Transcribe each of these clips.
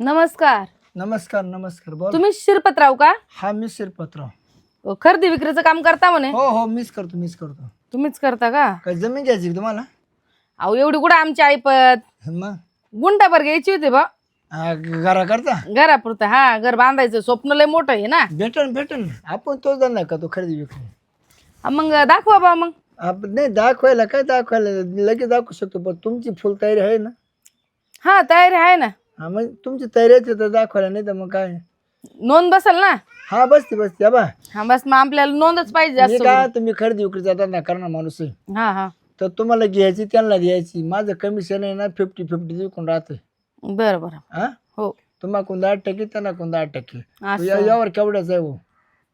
नमस्कार. नमस्कार नमस्कार. बोल. तुम्ही शिरपतराव का? हा मी शिरपतराव. अ, खरेदी विक्रीचं काम करता म्हणे. हो हो मीच करतो मीच करतो. तुम्हीच करता का? काय जमीन घ्यायची का तुम्हाला? अहो एवढी कुठं आमची ऐपत मग? गुंटाभर घ्यायची होती बा. घरा करता घरापुरतं हा घर बांधायचं. स्वप्न लय मोठं आहे ना. भेटल भेटल आपण तो धंदा का तो खरेदी विक्री. हा, मग दाखवा बा मग. आपण नाही दाखवायला काय दाखवायला? लगेच दाखवू शकतो पण तुमची फुल तयारी आहे ना? हा तयारी आहे ना. हा मग तुमची तयारी आहे तर दाखवायला नाही तर मग काय? नोंद बसल ना? हा बसते बसते हा बा. हा बस मग आपल्याला नोंदच पाहिजे मी जास्त काय तुम्ही खरेदी विक्रीचा धंदा करणार माणूस आहे. हा हा. तर तुम्हाला घ्यायची त्यांना द्यायची. माझं कमिशन आहे ना फिफ्टी फिफ्टी विकून राहतंय. बरं बरं. हा? हो. तुम्हाला कोण दहा टक्के त्यांना कोण दहा टक्के. असं. या- यावर केवढ्याच आहे हो.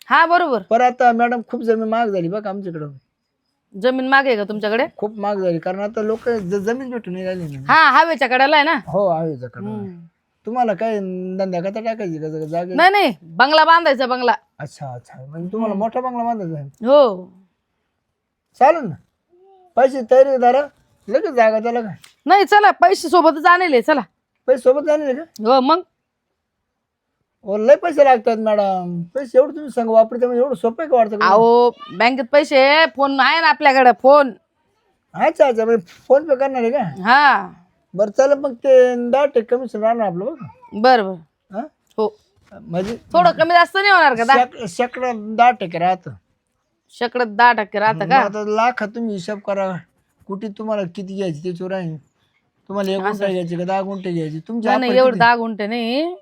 हा बरोबर. पर आता मॅडम खूप जमीन महाग झाली बघा आमच्याकडं. जमीन मागे का तुमच्याकडे? खूप महाग झाली कारण आता लोक जमीन भेटून नाही राहिली ना. हा हवेच्या कडेला आहे ना? हो आहे जकडं हम्म. तुम्हाला काय धंदा कथा टाकायची का जरा जागे नाही नाही बंगला बांधायचा बंगला. अच्छा अच्छा. म्हणजे तुम्हाला मोठा बंगला बांधायचा आहे? हो. चालेल ना. पैसे तयारी दारा लगेच जागा त्याला काय नाही चला पैसे सोबतच आणले चला. पैसे सोबत जाणे का? हो मग? हो लय पैसे लागतात मॅडम. पैसे एवढं तुम्ही सांग वापरते म्हणजे एवढं सोपं आहे का वाटतं का? अहो बँकेत पैसे फोन आहे ना आपल्याकडे फोन. अच्छा अच्छा म्हणजे फोन पे करणार आहे का? हा. बरं चला मग ते दहा टक्के कमिशन राहणार आपलं बघा बर बर. हा? हो. म्हणजे थोडं कमी जास्त नाही होणार का दहा? शेक- शेकडा दहा टक्के राहतं. शेकडत दहा टक्के राहतं मग का आता लाख तुम्ही हिसाब करा. कुठे तुम्हाला किती घ्यायची त्याच्यावर आहे तुम्हाला एक गुंठा घ्यायची का दहा गुंठे घ्यायची? तुमच्या नाही, नाही एवढं दहा गुंठे नाही.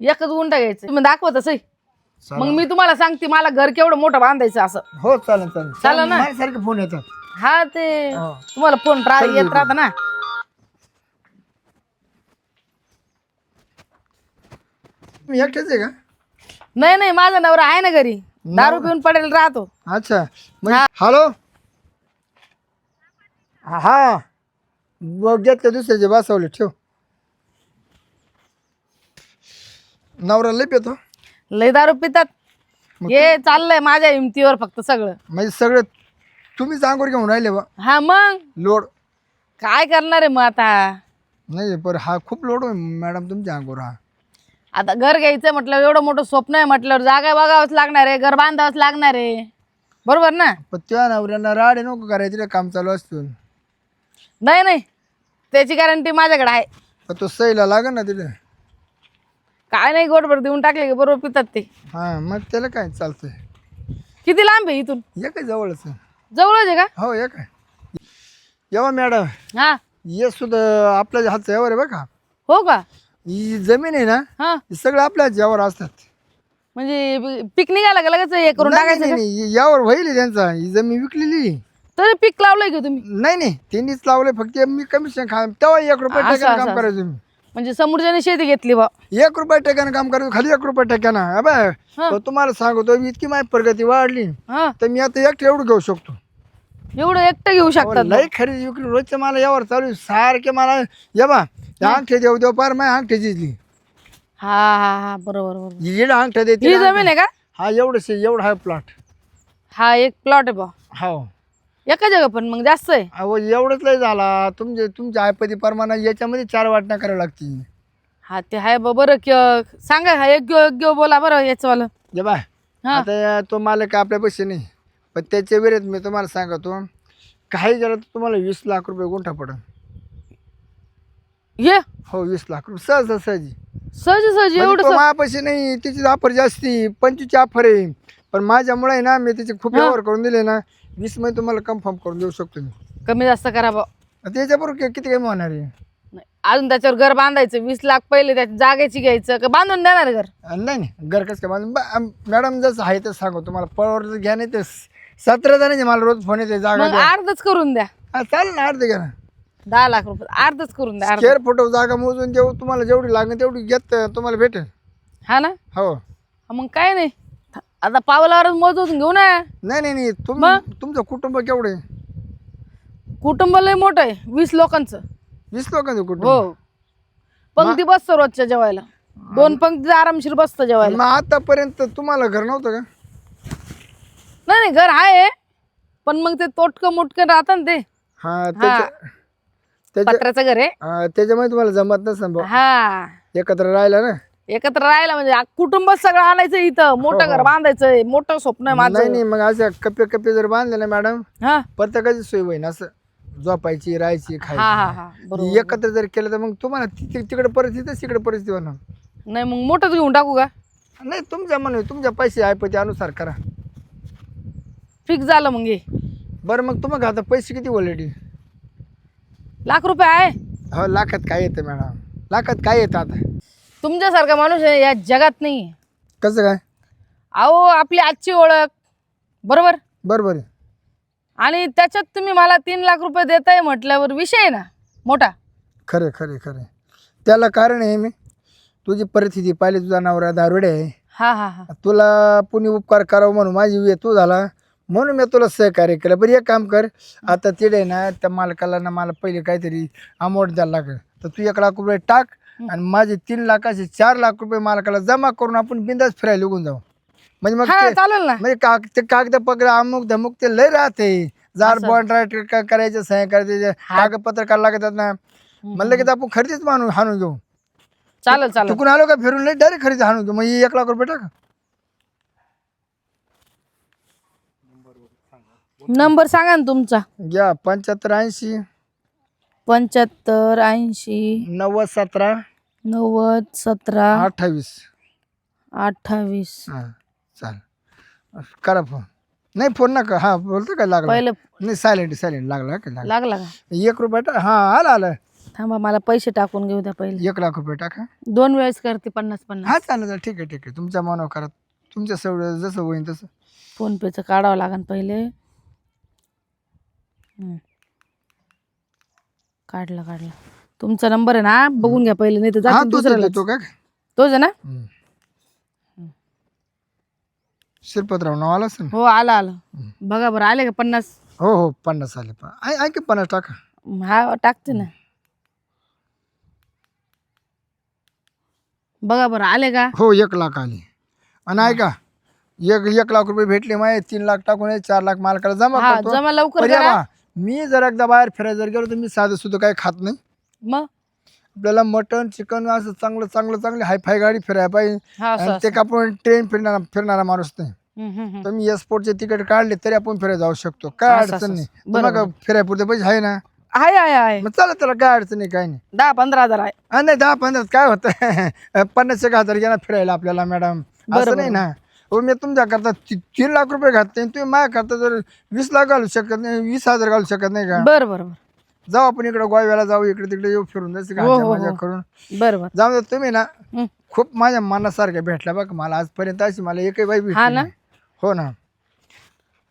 एकच गुंठा घ्यायचं. तुम्ही दाखवत असं. मग मी तुम्हाला सांगते मला घर केवढं मोठं बांधायचं असं. हो चालेल चालेल. चालेल ना? सारखे फोन येतात. हा ते. हो. तुम्हाला फोन रा येत राहता ना. तुम्ही एकटेच आहे का? नाही नाही माझा नवरा आहे ना घरी. दारू पिऊन पडेल राहतो. अच्छा. म्हणजे हॅलो? हा. बघ घेतलं दुसऱ्याचे बसवले ठेव. नवरा लय पेतो लय दारू पितात. हे चाललंय माझ्या हिमतीवर फक्त सगळं. म्हणजे सगळे तुम्ही अंगोर घेऊन राहिले बा. हा मग? लोड. काय करणार आहे मग आता? नाही पर हा खूप लोड होय मॅडम तुमच्या अंगोर हा. आता घर घ्यायचं म्हटलं एवढं मोठं स्वप्न आहे म्हटल्यावर जागा बघावंच लागणार आहे घर बांधावंच लागणार आहे. बरोबर ना? पण त्या नवऱ्यांना राडे नको करायचे रे काम चालू असतो. नाही नाही. त्याची गॅरंटी माझ्याकडे आहे. पण तो सहीला लागेल ना तिथे. काय नाही गोडभर देऊन टाकले की बरोबर पितात ते. हा मग त्याला काय चालतंय? किती लांब आहे इथून? काय जवळच आहे. जवळच. आहे का? हो ये काय येवा मॅडम. हा. ये सुद्धा आपल्या हातचं यावर आहे बघा हो का? ही जमीन आहे ना हा. ही सगळं आपल्या यावर असतात. म्हणजे पिक निघाला का लगेच हे करून नाही, टाकायचं नाही, का? नाही, यावर होईल आहे त्यांचा. ही जमीन विकलेली तरी पीक लावलंय का तुम्ही? नाही नाही त्यांनीच लावलंय. फक्त मी कमिशन खा तेव्हा एक रुपये असं, काम असं. करायचं तुम्ही म्हणजे समोरच्याने शेती घेतली बा. एक रुपये टक्क्यानं काम करायचं खाली एक रुपये टक्क्यानं. तो तुम्हाला सांगतो मी इतकी माझी प्रगती वाढली. हा. तर मी आता एकटं एवढं घेऊ शकतो. एवढं एकटं घेऊ शकतात लय खरेदी विक्री रोजचं मला यावर चालू आहे. सारखे मला ये बा अंगठे देऊ देऊ पार माझ्या अंगठे जिजली. हा हा हा बरोबर बरोबर. येड अंगठ्या देते ही जमीन आहे का? हा एवढंच आहे, एवढा आहे प्लॉट हा एक प्लॉट आहे बा. हो. एका जागा पण मग जास्त आहे. अहो एवढंच लय झाला. तुमचे तुमच्या आयपती प्रमाणे याच्यामध्ये चार वाटण्या कराव्या लागतील हा ते आहे बा बरं क- सांगा हा एक घेऊ एक घेऊ बोला बरं याचं वालं जे बाय हा. आता या- तो मालक आपल्या पैसे नाही. पण त्याच्या वेळेत मी तुम्हाला सांगतो. काही गेलं तर तुम्हाला वीस लाख रुपये गुंठा पडेल ये. हो वीस लाख रुपये. सहज सहजी सहज सहज एवढं म्हणजे तो माझ्या पैसे नाही तिची ऑफर जास्ती पंचवीसची ऑफर आहे. पण माझ्यामुळे आहे ना मी त्याचे खूप व्यवहार करून दिले ना वीसमध्ये तुम्हाला कन्फर्म करून देऊ शकतो मी. कमी जास्त करा बा त्याच्याबरोबर कि- किती कमी होणार आहे? नाही, अजून त्याच्यावर घर बांधायचं वीस लाख पहिले त्या जागेची घ्यायचं का बांधून देणार घर? नाही नाही घर कसं काय बांधून? बा- आम- मॅडम जसं आहे तसं सांगू तुम्हाला पळवर घ्या नाही ते सतरा जणांचे मला रोज फोन येते जागा मग द्या अर्धच करून द्या. हा, चालेल ना अर्ध घ्या ना. दहा लाख रुपये अर्धच करून द्या अर्ध. फोटो जागा मोजून देऊ तुम्हाला जेवढी लागेल तेवढी घेत तुम्हाला भेटेल. हा ना? हा, मग काय नाही. आता पावलावरच मोजून घेऊ ना. नाही नाही नाही. तुम तुमचं कुटुंब केवढं कुटुंब लय मोठं आहे वीस लोकांचं. वीस लोकांचं कुटुंब? हो. पंक्ती बसतं रोजच्या जेवायला. दोन पंक्ती आरामशीर बसतं जेवायला. मग आतापर्यंत तुम्हाला घर नव्हतं का? नाही नाही घर आहे पण मग ते तोटकं मुटकं राहतं ना ते. हा त्याच्या त्याच्या पत्र्याचं घर आहे. हा, त्याच्यामुळे तुम्हाला जमत नसेल भाऊ. हा. एकत्र राहिला ना? एकत्र राहायला म्हणजे आ- कुटुंब सगळं आणायचं इथं. मोठं घर बांधायचंय मोठं स्वप्न आहे नाही माझं. नाही मग असं कप्पे कप्पे जर बांधले ना मॅडम हा. प्रत्येकाची सोय होईन असं झोपायची राहायची हा खायची. हा हा बरोबर एकत्र जर केलं तर मग तुम्हाला ति- ति- तिकडे परिस्थिती तिकडे परिस्थिती होणार नाही मग मोठंच घेऊन टाकू का? नाही तुमच्या म्हणून तुमच्या पैसे आहे पण अनुसार करा. फिक्स झालं मग हे. बरं मग तुम्हाला आता पैसे किती ऑलरेडी लाख रुपये आहे. हो लाखात काय येतं मॅडम? लाखात काय येतं आता? तुमच्यासारखा माणूस आहे या जगात नाही कसं काय? अहो आपली आजची ओळख. बरोबर? बरोबर आहे. आणि त्याच्यात तुम्ही मला तीन लाख रुपये देताय म्हटल्यावर विषय आहे ना मोठा. खरे खरे खरे. त्याला कारण आहे मी. तुझी परिस्थिती पाहिली तुझा नवरा दारुडे आहे. हा हा हा. तुला पुणे उपकार करावं म्हणून माझी वे तू झाला. म्हणून मी तुला सहकार्य केलं. बरं एक काम कर. आता तिडे ना त्या मालकाला ना मला पहिले काहीतरी अमाऊंट द्यायला लागेल. तर तू एक लाख रुपये टाक. आणि माझे तीन लाखाचे चार लाख रुपये मालकाला जमा करून आपण बिंदास फिरायला निघून जाऊ. म्हणजे मग हा ते- चालेल ना. म्हणजे काग ते कागद पकड अमुक धमुक ते लय राहते. जार बॉन्ड राईट करायचे सह्या करायचे कागदपत्र काढायला लागतात ना. म्हणलं की आपण खरेदीच मानून हाणून घेऊ. चालेल चालेल. चुकून आलो का फिरून नाही डायरेक्ट खरेदी हाणून घेऊ. मग ही एक लाख रुपये टाका. नंबर सांगा ना तुमचा. घ्या पंच्याहत्तर ऐंशी. पंच्याहत्तर ऐंशी. नव्वद सतरा. नव्वद सतरा. अठ्ठावीस. अठ्ठावीस. हां चाल. करा फोन. नाही फोन नका. हां बोलतो काय लागला. पहिलं नाही सायलेंट सायलेंट लागला का लागला. लागला का? एक रुपये टाक हां आला आला. थांबा मला पैसे टाकून घेऊ द्या पहिले. एक लाख रुपये टाका. दोन वेळेस करते पन्नास पन्नास. हा चालेल चालेल. ठीक आहे ठीक आहे. तुमच्या मनावर करा. तुमच्या सवड जसं होईल तसं. फोन पेचं काढावं लागेल पहिले. हम्म. काढला काढला. तुमचा नंबर आहे ना? बघून घ्या पहिले नाही तर हा जातील तो दुसऱ्याला तो काय तोच आहे ना? शिरपतराव नाव आलं असेल हो आला आलं. बघा बरं आले का पन्नास? हो हो पन्नास आले. पण ऐक पन्नास टाका? हा टाकते ना. बघा बरं आले का? हो एक लाख आले. आणि ऐका एक एक लाख रुपये भेटले माये तीन लाख टाकून चार लाख मालकाला जमा हा करतो. जमा लवकर पण या करा. बा, मी जर एकदा बाहेर फिरायला जर गेलो तर मी साधं सुद्धा काही खात नाही. मग? आपल्याला मटन चिकन असं चांगलं चांगलं चांगलं हायफाय गाडी फिरायला पाहिजे. हा असं आणि ते का आपण ट्रेन फिरणारा फिरणारा माणूस नाही. हम्म, हम्म, हम्म. तर मी एअरपोर्टचे तिकीट काढले तरी आपण फिरायला जाऊ शकतो. काय असं, अडचण असं. नाही. बरोबर. मग फिराय पुरते पैसे आहे ना. आहे आहे आहे. मग चला त्याला काय अडचण नाही काय नाही. दहा पंधरा हजार आहे. हा, नाही दहा पंधरा काय होतं? पन्नास एक हजार ना फिरायला आपल्याला मॅडम. असं नाही ना. हो मी तुमच्या करता ती- तीन लाख रुपये घालते आणि तुम्ही माझ्या करता जर वीस लाख घालू शकत नाही वीस हजार घालू शकत नाही का? बरं बरं बरं. जाऊ आपण इकडे गोव्याला जाऊ इकडे तिकडे येऊ फिरून जायचं हो, हो, मजा हो. करून. बरं बरं. जाऊ दे तुम्ही ना. खूप माझ्या मनासारख्या भेटल्या बघ मला आजपर्यंत अशी मला एकही बाई भेटली हा ना? नाही. हो ना.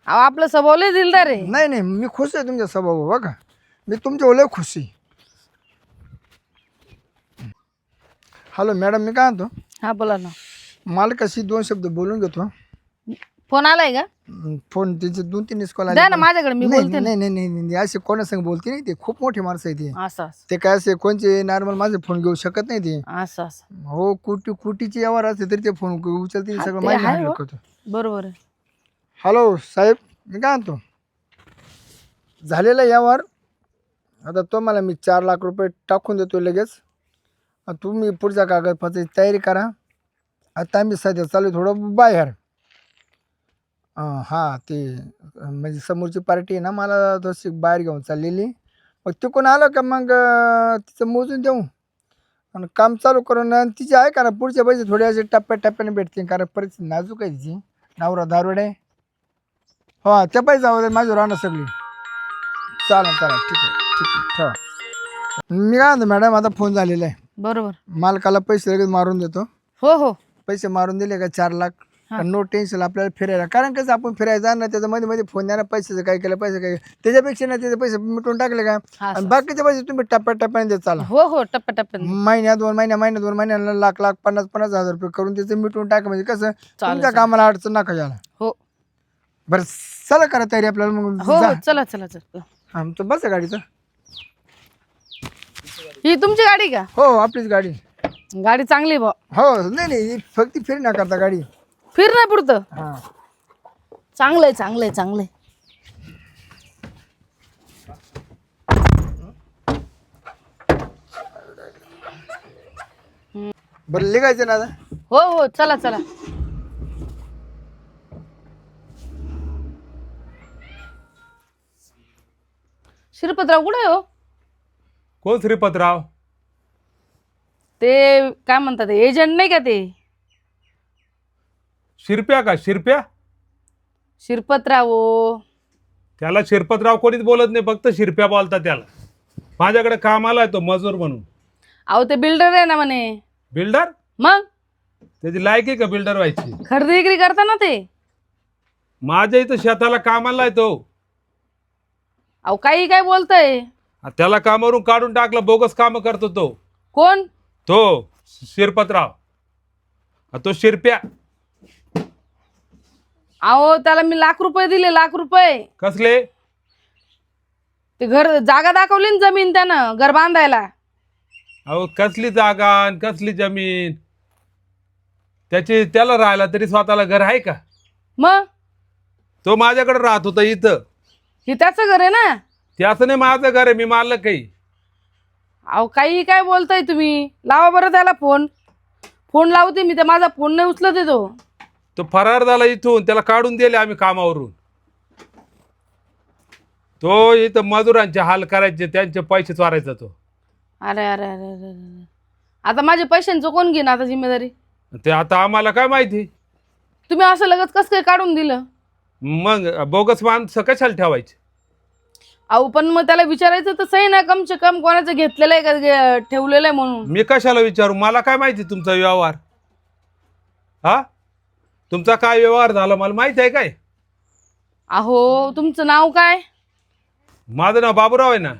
अहो आपलं स्वभाव लय दिलदार आहे. नाही नाही मी खुश आहे तुमच्या स्वभाव बघा. मी तुमच्या ओले खुश आहे. हॅलो मॅडम मी काय म्हणतो? हा बोला ना. मला कशी दोन शब्द बोलून घेतो. फोन आलाय का? फोन त्याचे दोन तीन मिस कॉल द्या ना माझ्याकडे मी नाही बोलते ना. नाही नाही नाही नाही, असे कोणासंग बोलते नाही ते खूप मोठी माणसं आहे ते. असं असं. ते काय असे कोणचे नॉर्मल माझे फोन घेऊ शकत नाही ते. असं असं. हो कोटी कोटीची व्यवहार असते तरी ते फोन उचलते सगळं ते माहिती आहे हो. बरोबर आहे. हॅलो साहेब मी काय म्हणतो? झालेला यावर आता तो मला मी चार लाख रुपये टाकून देतो लगेच. तुम्ही पुढच्या कागदपत्राची तयारी करा. आता आम्ही सध्या चालू आहे थोडं बाहेर. हां ते म्हणजे समोरची पार्टी आहे ना मला तशी बाहेर घेऊन चाललेली. मग तिकडून आलं का मग तिचं मोजून देऊ. आणि काम चालू करून आणि तिचे आहे का ना पुढचे पैसे थोडे असे टप्प्या टप्प्याने भेटतील कारण परिस्थिती नाजूक आहे तिची. नवरा दारुड. आहे हो त्या पाहिजे जाऊ दे माझ्यावर राहणं सगळी. चालेल चालेल ठीक आहे ठीक आहे ठेवा. मी काय म्हणतो मॅडम आता फोन झालेला आहे. बरोबर. मालकाला पैसे लगेच मारून देतो. हो हो. पैसे मारून दिले का चार लाख? हा. नो टेन्शन आपल्याला फिरायला. कारण कसं आपण फिरायला जाणार त्याच्या मध्ये मध्ये फोन द्या पैशाचं काय केलं पैसे काय केलं. त्याच्यापेक्षा ना त्याचे पैसे मिटून टाकले का? हा आणि बाकीचे पैसे तुम्ही टप्प्या टप्प्याने देत चाला. हो हो टप्प्या टप्प्याने महिन्या दोन महिन्या महिन्या दोन महिन्याला लाख लाख पन्नास पन्नास हजार रुपये करून त्याचं मिटून टाका. म्हणजे कसं तुमच्या कामाला अडचण नका यायला हो. बरं चला करा तयारी आपल्याला मग हो जा. हो चला चला चला. हा तो बस गाडीचं? ही तुमची गाडी का? हो आपलीच गाडी. गाडी चांगली बा हो नाही नाही फक्त फिर ना करता गाडी. फिर नाही पुरतं हा. चांगलंय चांगलंय चांगलंय. हम्म. बरं लिगायचं ना आता? हो हो चला चला. श्रीपतराव कुठे आहे हो? कोण श्रीपतराव? ते काय म्हणतात एजंट नाही का ते? शिरप्या का? शिरप्या? शिरपतराव. त्याला शिरपतराव कोणीच बोलत नाही फक्त शिरप्या बोलता त्याला. माझ्याकडे कामाला आहे तो मजूर म्हणून. अहो ते बिल्डर आहे ना म्हणे. बिल्डर मग? त्याची लायकी का बिल्डर व्हायची? खरेदी विक्री करता ना ते. माझ्या इथं शेताला कामाला आहे तो. अहो काही काय बोलतय? आ, त्याला कामावरून काढून टाकलं बोगस कामं करतो तो. कोण? तो शिरपतराव. तो शिरप्या. अहो त्याला मी लाख रुपये दिले लाख रुपये. कसले? ते घर जागा दाखवली ना जमीन त्यानं घर बांधायला. अहो कसली जागा कसली जमीन? त्याची त्याला राहायला तरी स्वतःला घर आहे का? मग? तो माझ्याकडे राहत होता इथं. हे त्याचं घर आहे ना? त्याचं नाही माझं घर आहे मी मारलं काही अहो काही काय बोलताय तुम्ही? लावा बरं त्याला फोन. फोन लावते मी तर माझा फोन नाही उचलत आहे तो. तो फरार झाला इथून त्याला काढून दिले आम्ही कामावरून. तो इथं मजुरांचे हाल करायचे त्यांचे पैसे चोरायचा तो. अरे अरे अरे अरे अरे. आता माझ्या पैशांचं कोण घेईन आता जिम्मेदारी? ते आता आम्हाला काय माहिती? तुम्ही असं लगेच कसं काय काढून दिलं? मग बोगस माणसं कशाला ठेवायचे? अहो पण मग त्याला विचारायचं तर सही ना कमचे कम कोणाचं घेतलेलं आहे का ठेवलेलं आहे म्हणून? मी कशाला विचारू? मला काय माहिती तुमचा व्यवहार? हा? तुमचा काय व्यवहार झाला? मला माहिती आहे काय? अहो तुमचं नाव काय? माझं नाव बाबूराव आहे ना.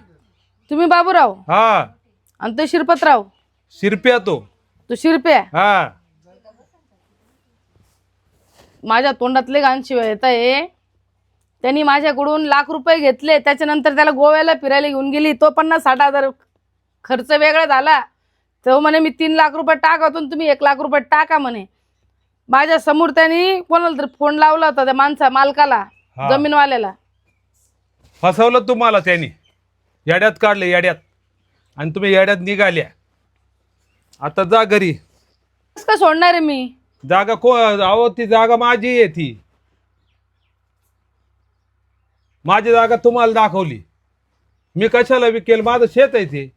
तुम्ही बाबूराव? हा. आणि ते शिरपतराव? शिरप्या तो. तो शिरप्या? हा. माझ्या तोंडातले घाण शिवाय येत आहे त्यांनी माझ्याकडून लाख रुपये घेतले त्याच्यानंतर त्याला गोव्याला फिरायला घेऊन गेली. तो पन्नास साठ हजार खर्च वेगळा झाला. तो म्हणे मी तीन लाख रुपये टाकतो आणि तुम्ही एक लाख रुपये टाका म्हणे. माझ्यासमोर त्यांनी कोणाला तरी फोन लावला होता त्या माणसा मालकाला हा. जमीनवाल्याला. फसवलं तुम्हाला त्यांनी. येड्यात काढले येड्यात. आणि तुम्ही येड्यात निघाल्या. आता जा घरी. कसं काय सोडणार आहे मी? जागा को अहो ती जागा माझी आहे ती. माझी जागा तुम्हाला दाखवली. मी कशाला विकेल? माझं शेत आहे ते.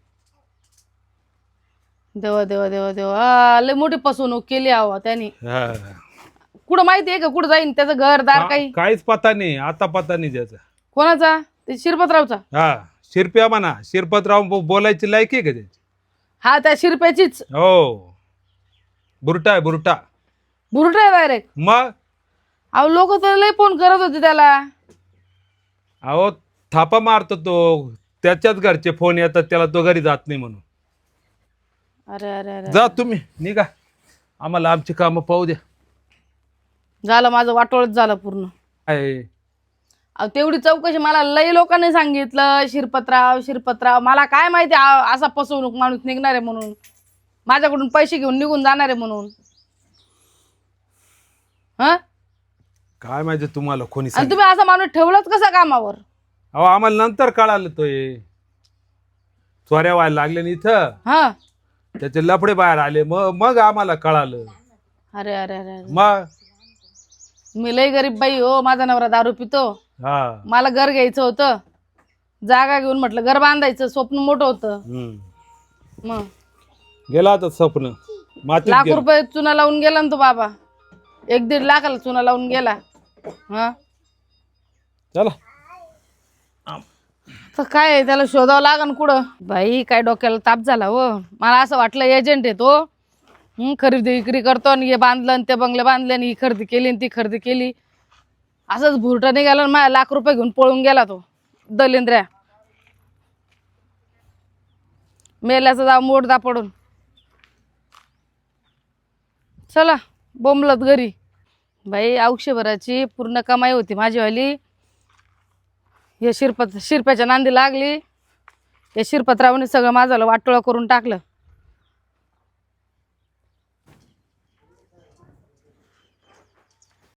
देवा देवा देवा देवा. लय मोठी फसवणूक केली हवा त्यांनी. हा. कुठं माहिती आहे का? कुठं जाईन? त्याचं घर दार काही? का- काहीच पता नाही. आता पता नाही त्याचा. कोणाचा? ते शिरपतरावचा. हा शिरप्या म्हणा. शिरपतराव बो- बोलायची लायकी आहे का त्याची? हा त्या शिरप्याचीच. हो. बुरटा आहे बुरटा. बुरट आहे डायरेक्ट मग? अहो लोक तर लय फोन करत होते त्याला. अहो थापा मारतो तो. त्याच्याच घरचे फोन येतात त्याला तो घरी जात नाही म्हणून. अरे अरे अरे जा तुम्ही निघा. आम्हाला आमची कामं पाहू द्या. झालं माझं वाटोळच झालं पूर्ण. अहो तेवढी चौकशी मला लई लोकांनी सांगितलं शिरपतराव शिरपतराव. मला काय माहिती आ- असा फसवणूक माणूस निघणार आहे म्हणून. माझ्याकडून पैसे घेऊन निघून जाणार आहे म्हणून. हा? काय माहिती तुम्हाला कोणी आणि सांगितलं? तुम्ही असा माणूस ठेवलाच कसा कामावर? अहो आम्हाला नंतर कळालं तो हे चोऱ्या व्हायला लागले ना इथं. हा. त्याचे लफडे बाहेर आले. मग मग आम्हाला कळालं. अरे अरे अरे अरे. मग मी लई गरीब बाई हो माझा नवरा दारू पितो. हा. मला घर घ्यायचं होतं. जागा घेऊन म्हटलं घर बांधायचं स्वप्न मोठं होतं. हम्म. मग गेला आता स्वप्न. मातीत लाख गेलं. रुपये चुना लावून गेला ना तो बाबा. एक दीड लाखाला चुना लावून गेला. हा? चला. तर काय आहे, त्याला शोधावं लागन कुठं? बाई काय डोक्याला ताप झाला हो. मला असं वाटलं एजंट आहे तो हं, खरेदी विक्री करतो आणि हे बांधलं आणि ते बंगले बांधले आणि ही खरेदी केली आणि ती खरेदी केली. असंच भुरटा निघाला आणि माझ्या लाख रुपये घेऊन पळून गेला तो दलिंद्र्या. मेल्याचा जाव मोडदा पडून. चला बोंबलत घरी. बाई औक्षभराची पूर्ण कमाई होती माझीवाली या शिरपत शिरप्याच्या नांदी लागली. या शिरपतरावने सगळं माझं वाटोळं करून टाकलं.